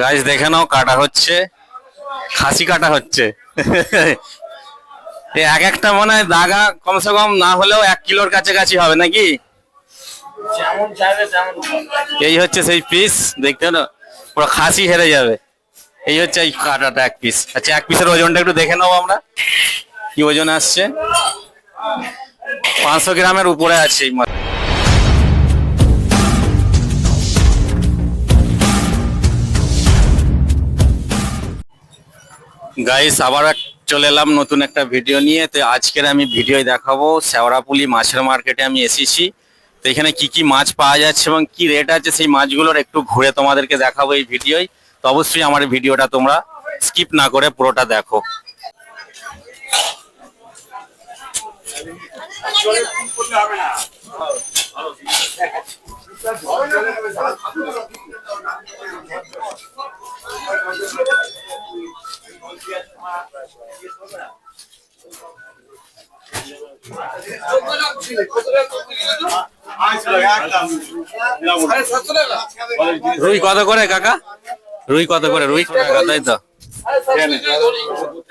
গাছ দেখে নাও কাটা হচ্ছে। খাসি কাটা হচ্ছে। এই এক একটা মনে হয় দাগা কমসে কম না হলেও এক কিলোর কাছাকাছি হবে নাকি? এই হচ্ছে সেই পিস দেখতে না পুরো খাসি হেরে যাবে। এই হচ্ছে এই কাটাটা এক পিস আচ্ছা এক পিসের ওজনটা একটু দেখে নেব আমরা। কি ওজন আসছে? পাঁচশো গ্রামের উপরে আছে। এই মাছ গাইস আবার চলে এলাম নতুন একটা ভিডিও নিয়ে। তো আজকের আমি ভিডিও দেখাবো। শেওড়াপুলি মাছের মার্কেটে আমি এসেছি। তো এখানে কি কি মাছ পাওয়া যাচ্ছে এবং কি রেট আছে সেই মাছগুলোর একটু ঘুরে তোমাদেরকে দেখাবো এই ভিডিওয় তো অবশ্যই আমার ভিডিওটা তোমরা স্কিপ না করে পুরোটা দেখো। রুই কত করে কাকা? রুই কত করে? রুই কত তাই তো?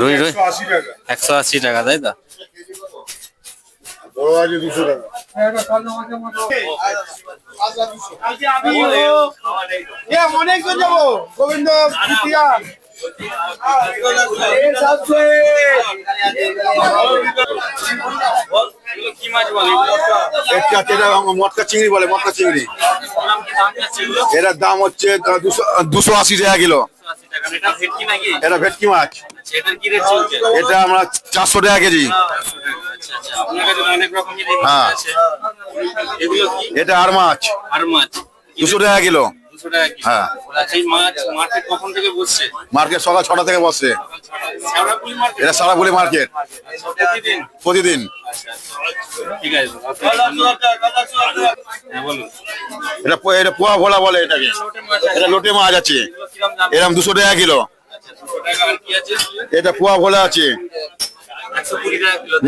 রুই রুই? একশো আশি টাকা। তাই তো? যাব গোবিন্দ মটকা চিংড়ি বলে মটকা চিংড়ি। এটার দাম হচ্ছে দুশো আশি টাকা কিলো। এটা ভেটকি মাছ। এটা আমরা চারশো টাকা কেজি। আচ্ছা আচ্ছা মাছ হ্যাঁ। এটা আর মাছ। আর মাছ। দুশো টাকা কিলো। হ্যাঁ। মার্কেট সকাল ছটা থেকে বসছে। এটা সারাপুলি মার্কেট। প্রতিদিন? হ্যাঁ এটা এটা পোয়া ভোলা বলে এটাকে। এটা লোটে মাছ আছে। এরকম দুশো টাকা কিলো। এটা পোয়া ভোলা আছে।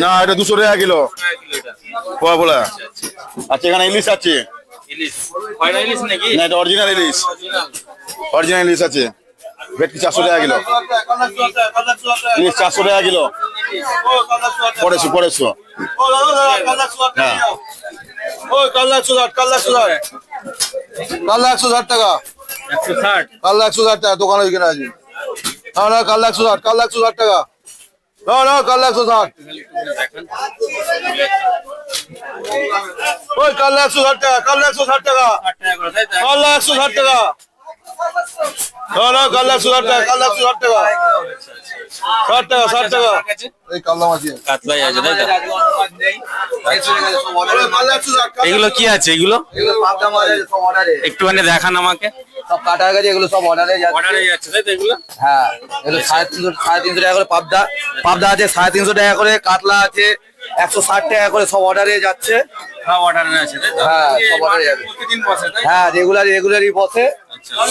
না এটা দুশো টাকা কিলো। পোয়া ভোলা। আচ্ছা এখানে ইলিশ আছে। না এটা অরিজিনাল ইলিশ অরিজিনাল ইলিশ আছে। ভেটকি চারশো টাকা কিলো? ইলিশ চারশো টাকা কিলো। পড়েছো পড়েছো। হ্যাঁ। কাল্লা একশো ষাট। কাল্লা একশো ষাট। কাল্লা একশো ষাট টাকা একশো ষাট কাল্লা একশো ষাট টাকা দোকানে ওইখানে আছে। না না কাল্লা একশো ষাট কাল্লা একশো ষাট টাকা। না না কাল্লা একশো ষাট। ওই কাল্লা একশো ষাট টাকা কাল্লা একশো ষাট টাকা। একশো ষাট টাকা। না না কাল্লা একশো ষাট টাকা কাল্লা একশো ষাট টাকা। ষাট টাকা ষাট টাকা। এই কাল্লা মাছি কাতলাই আছে তাই তো? কাল্লা একশো ষাট এগুলো কি আছে এগুলো? একটুখানি দেখান আমাকে। সব কাটা হয়ে গেছে এগুলো সব অর্ডারে যাচ্ছে। অর্ডারে যাচ্ছে তাই তো এগুলো? হ্যাঁ এগুলো সাড়ে তিনশো সাড়ে তিনশো টাকা করে পাবদা পাবদা আছে সাড়ে তিনশো টাকা করে কাতলা আছে একশো ষাট টাকা করে সব অর্ডারে যাচ্ছে। সব অর্ডারে আছে হ্যাঁ, সব order যাবে। হ্যাঁ রেগুলার রেগুলারই বসে।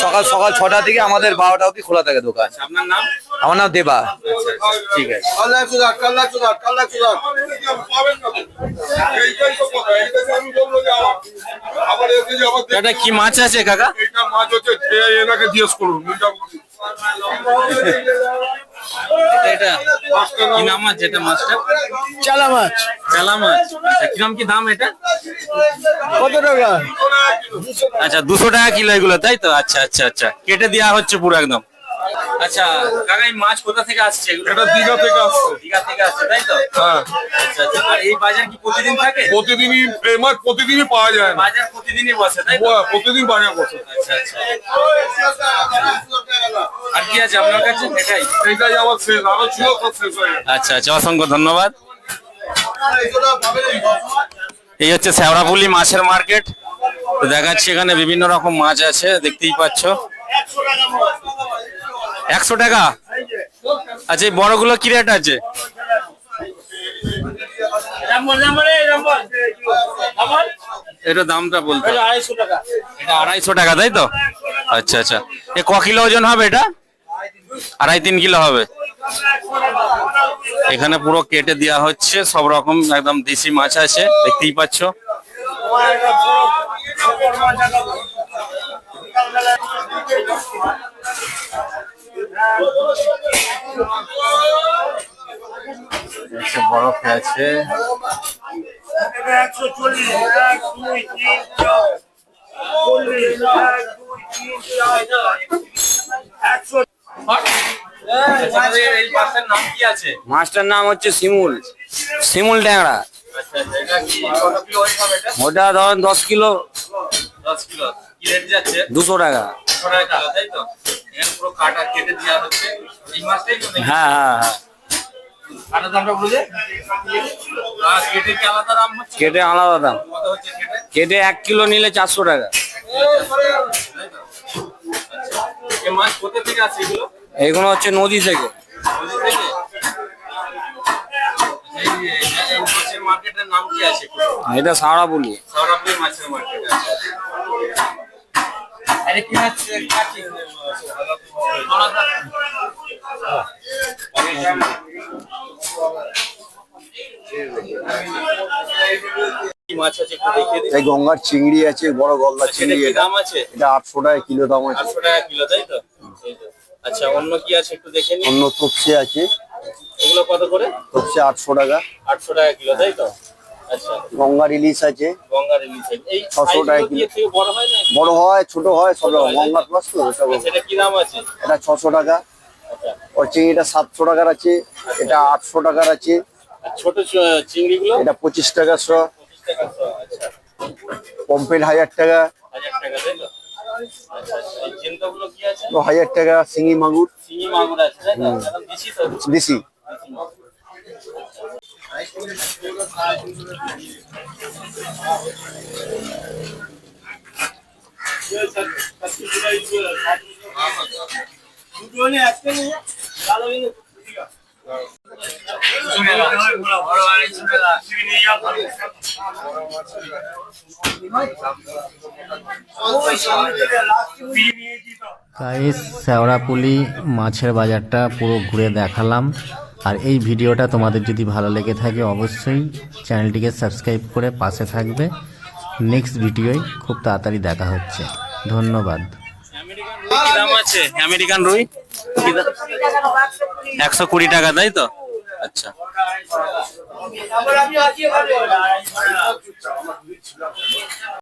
সকাল সকাল ছটা থেকে আমাদের বারোটা অবধি খোলা থাকে দোকান। আপনার নাম? আমার নাম দেবা। ঠিক আছে ষাট কাল্লা একশো ষাট এটা কি মাছ আছে কাকা? এটা মাছ হচ্ছে এনাকে জিজ্ঞেস করুন। এটা কি নাম আছে এটা মাছটা? চালা মাছ। চালা মাছ। আচ্ছা কিরম কি দাম এটা? কত টাকা? আচ্ছা দুশো টাকা কিলো এগুলো তাই তো? আচ্ছা আচ্ছা আচ্ছা। কেটে দেওয়া হচ্ছে পুরো একদম। আচ্ছা কাকা এই মাছ কোথা থেকে আসছে? এগুলো এটা দীঘা থেকে আসছে। দীঘা থেকে আসছে তাই তো? হ্যাঁ। আচ্ছা আচ্ছা। আর এই বাজার কি প্রতিদিন থাকে? প্রতিদিনই এই মাছ প্রতিদিনই পাওয়া যায় না। বাজার প্রতিদিনই বসে তাই তো? প্রতিদিন বাজার বসে। আচ্ছা আচ্ছা। আর কি আছে আপনার কাছে এটাই এইটাই আমার শেষ আরও ছিল সব শেষ হয়ে আচ্ছা আচ্ছা অসংখ্য ধন্যবাদ। এই হচ্ছে শেওড়াপুলি মাছের মার্কেট। তো দেখাচ্ছি এখানে বিভিন্ন রকম মাছ আছে দেখতেই পাচ্ছ। একশো টাকা? আচ্ছা এই বড়গুলো কি রেট আছে? এটা দামটা বলতে। এটা আড়াইশো টাকা তাই তো? আচ্ছা আচ্ছা। এ ক কিলো ওজন হবে এটা? আড়াই তিন কিলো হবে। এখানে পুরো কেটে দেওয়া হচ্ছে সব রকম একদম দেশি মাছ আছে দেখতেই পাচ্ছ। একটা বরফ আছে। একশো চল্লিশ এক দুই তিন চার চল্লিশ এক দুই তিন চার একশো নাম মাছটার নাম হচ্ছে শিমুল। শিমুল ট্যাংরা। আচ্ছা আচ্ছা ওটা ধরেন দশ কিলো দশ কিলো। কি রেট যাচ্ছে? দুশো টাকা। একশো টাকা তাই তো? এখানে পুরো কাটা কেটে দেওয়া হচ্ছে। এই মাছটাই তো হ্যাঁ হ্যাঁ হ্যাঁ। দামটা বলে কেটে কি আলাদা দাম হচ্ছে? কেটে আলাদা দাম। কত হচ্ছে কেটে? কেটে এক কিলো নিলে চারশো টাকা। এই মাছ কোথা থেকে আসে এগুলো? এইগুলো হচ্ছে নদী থেকে। নদী থেকে? এই এই মাছের মার্কেটের নাম কি আছে? এটা সারা বলি মাছের মার্কেট আছে। আরে কি মাছ কাটি আছে একটু দেখিয়ে এই গঙ্গার চিংড়ি আছে বড় গলদা সেটা চিংড়ি এটা দাম আছে? এটা আটশো টাকা কিলো দাম আছে। আটশো টাকা কিলো তাই তো? আচ্ছা অন্য কি আছে একটু দেখে অন্য তপসে আছে। এগুলো কত করে? তপসে আটশো টাকা। আটশো টাকা কিলো তাই তো? আচ্ছা। গঙ্গার ইলিশ আছে। ছশো ইলিশ এই 600 টাকা বড় হয় ছোট হয় সব রকম। গঙ্গার প্লাস তো সব এটা ছশো টাকা। আচ্ছা। ওর চিংড়িটা সাতশো টাকার আছে এটা আটশো টাকার আছে। ছোট চিংড়িগুলো? এটা পঁচিশ টাকা শ। আচ্ছা। পম্পেট হাজার টাকা। হাজার টাকা আচ্ছা আচ্ছা। শিঙি মাগুর। দেশি দুটো গাইস শেওড়াপুলি মাছের বাজারটা পুরো ঘুরে দেখালাম। আর এই ভিডিওটা তোমাদের যদি ভালো লেগে থাকে, অবশ্যই চ্যানেলটিকে সাবস্ক্রাইব করে পাশে থাকবে। নেক্সট ভিডিওয় খুব তাড়াতাড়ি দেখা হচ্ছে। ধন্যবাদ। আমেরিকান রুই? একশো কুড়ি টাকা, তাই তো? আচ্ছা।